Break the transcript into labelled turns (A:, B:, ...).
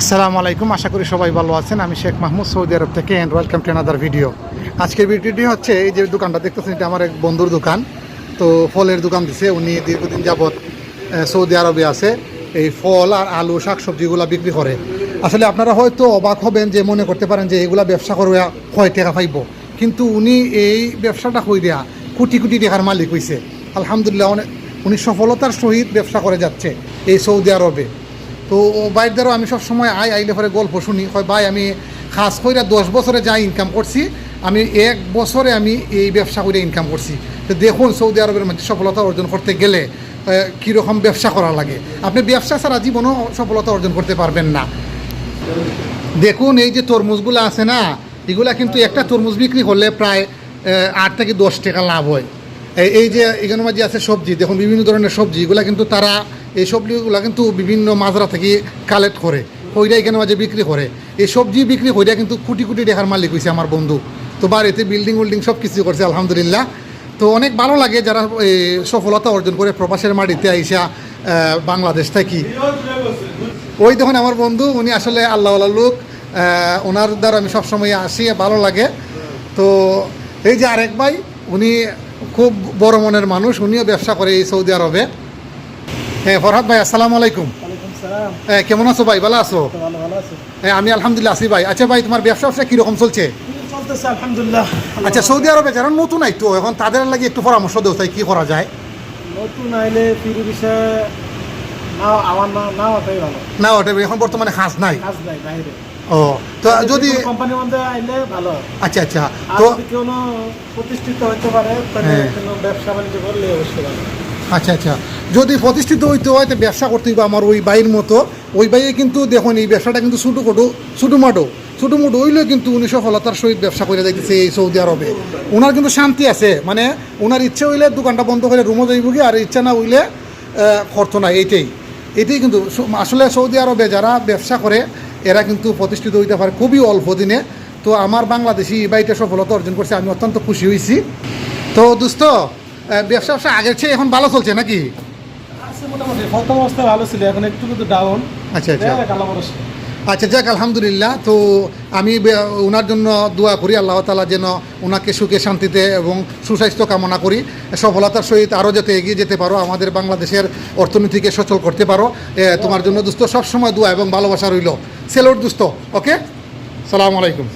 A: আসসালামু আলাইকুম, আশা করি সবাই ভালো আছেন। আমি শেখ মাহমুদ, সৌদি আরব থেকে and welcome to another video আজকের ভিডিওটি হচ্ছে, এই যে দোকানটা দেখতেছেন, এটা আমার এক বন্ধুর দোকান। তো ফলের দোকান দিছে, উনি দীর্ঘদিন যাবৎ সৌদি আরবে আছে। এই ফল আর আলু শাক শাকসবজিগুলো বিক্রি করে। আসলে আপনারা হয়তো অবাক হবেন যে, মনে করতে পারেন যে, এগুলা ব্যবসা করে হয় টাকা পাইব। কিন্তু উনি এই ব্যবসাটা কইরা কোটি কোটি টাকার মালিক হইছে। আলহামদুলিল্লাহ, অনেক, উনি সফলতার সহিত ব্যবসা করে যাচ্ছে এই সৌদি আরবে। তো বাইর দ্বারা আমি সব সময় আই আইলে পরে গল্প শুনি। হয় ভাই, আমি খাস কইরা দশ বছরে যা ইনকাম করছি, আমি এক বছরে আমি এই ব্যবসা করে ইনকাম করছি। তো দেখুন সৌদি আরবের মধ্যে সফলতা অর্জন করতে গেলে কীরকম ব্যবসা করা লাগে। আপনি ব্যবসা ছাড়া জীবনও সফলতা অর্জন করতে পারবেন না। দেখুন, এই যে তরমুজগুলো আছে না, এগুলা কিন্তু একটা তরমুজ বিক্রি করলে প্রায় আট থেকে দশ টাকা লাভ হয়। এই- যে এখানে মাঝে আছে সবজি, দেখুন বিভিন্ন ধরনের সবজি, এগুলা কিন্তু তারা এই সবজিগুলা কিন্তু বিভিন্ন মাজরা থেকে কালেক্ট করে। ওইটা এখানে মাঝে বিক্রি করে? এই সবজি বিক্রি কইরা কিন্তু কোটি কোটি টাকার মালিক হয়েছে আমার বন্ধু। তো বাড়িতে বিল্ডিং উল্ডিং সব কিছু করছে, আলহামদুলিল্লাহ। তো অনেক ভালো লাগে যারা সফলতা অর্জন করে প্রবাসের মাটিতে আইসা বাংলাদেশ থাকি। ওই দেখুন আমার বন্ধু, উনি আসলে আল্লাহ লোক ওনার দ্বারা আমি সবসময় আসি, ভালো লাগে। তো এই যে আরেক ভাই, উনি খুব বড় মনের মানুষ উনিও ব্যবসা করে এই সৌদি আরবে। হ্যাঁ ফরহাদ ভাই আসসালামু আলাইকুম। হ্যাঁ কেমন আছো ভাই? ভালো আছো? হ্যাঁ আমি আলহামদুলিল্লাহ আছি ভাই। আচ্ছা ভাই তোমার ব্যবসা ব্যবসা কীরকম চলছে?
B: আলহামদুলিল্লাহ।
A: আচ্ছা সৌদি আরবে যারা নতুন আই তো এখন তাদের লাগে একটু পরামর্শ দেও তাই কী করা যায়?
B: নতুন আইলে ফিরি বিষয়ে না আমার না না ওটাই ভালো।
A: না এখন বর্তমানে হাঁস নাই।
B: কাজ নাই বাইরে।
A: ও তো যদি
B: কোম্পানির মধ্যে আইলে ভালো
A: আচ্ছা আচ্ছা। তো
B: কোনো প্রতিষ্ঠিত হতে পারে তাহলে
A: হ্যাঁ।
B: কোনো ব্যবসা বাণিজ্য করলে অবশ্যই ভালো।
A: আচ্ছা আচ্ছা। যদি প্রতিষ্ঠিত হইতে হয় তো ব্যবসা করতে হইবে আমার ওই বাইয়ের মতো। ওই বাইয়ে কিন্তু দেখুন এই ব্যবসাটা কিন্তু ছোটো কোটো ছোটো মাটো। ছোটো মোটো হইলেও কিন্তু উনি সফলতার সহিত ব্যবসা করে দেখতেছে এই সৌদি আরবে। ওনার কিন্তু শান্তি আছে। মানে ওনার ইচ্ছে হইলে দোকানটা বন্ধ করে রুমও যাইব কি আর ইচ্ছা না হইলে করতো না এইটাই। এটাই কিন্তু আসলে সৌদি আরবে যারা ব্যবসা করে এরা কিন্তু প্রতিষ্ঠিত হইতে পারে খুবই অল্প দিনে। তো আমার বাংলাদেশি এই বাড়িতে সফলতা অর্জন করছে আমি অত্যন্ত খুশি হয়েছি তো দুস্থ ব্যবসা ব্যবসা আগের চেয়ে এখন ভালো চলছে নাকি?
B: মোটামুটি প্রথম অবস্থা ভালো ছিল এখন একটু কিন্তু ডাউন
A: আচ্ছা আচ্ছা। আচ্ছা যাক, আলহামদুলিল্লাহ। তো আমি ওনার জন্য দোয়া করি, আল্লাহ তালা যেন ওনাকে সুখে, শান্তিতে এবং সুস্বাস্থ্য কামনা করি। সফলতার সহিত আরও যাতে এগিয়ে যেতে পারো, আমাদের বাংলাদেশের অর্থনীতিকে সচল করতে পারো। তোমার জন্য দুস্থ সবসময় দোয়া এবং ভালোবাসা রইল। সেলোর দুস্থ, ওকে? সালাম আলাইকুম।